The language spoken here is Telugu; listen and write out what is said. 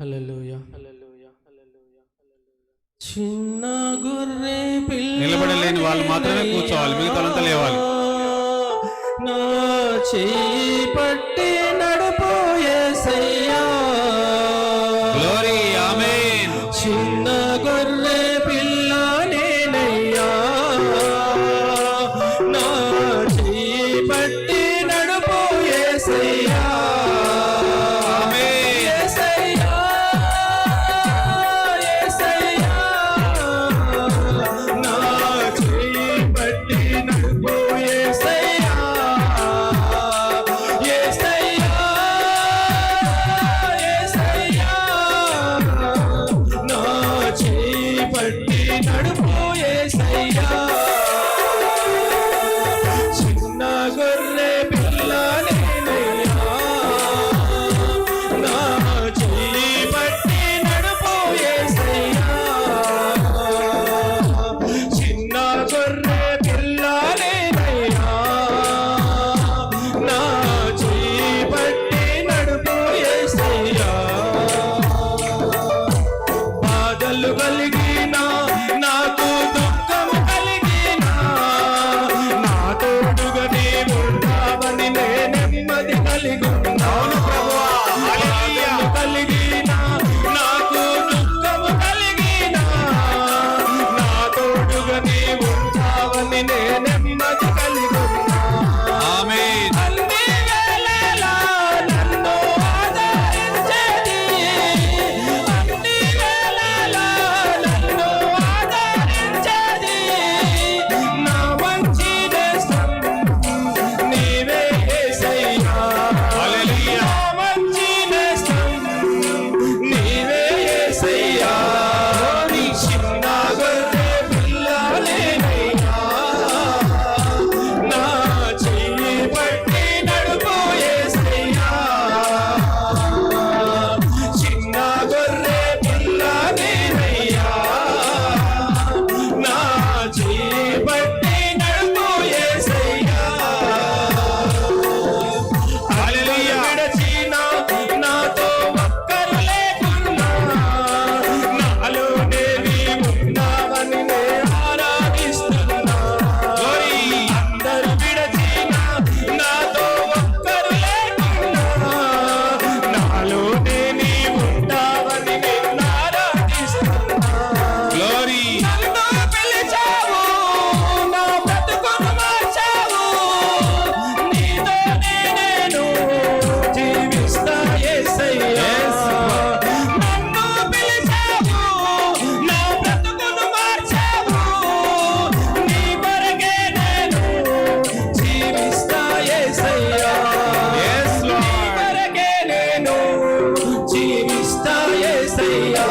హల్లెలూయా చిన్న గొర్రె పిల్ల నిలబడలేని వాళ్ళు మాత్రమే కూర్చోవాలి, మిగతా లేవాలి. నా చెయ్యి పట్టి కట్టి నడుపు ఏసయ్యా and every night. జీవిస్తాయే సయ్యా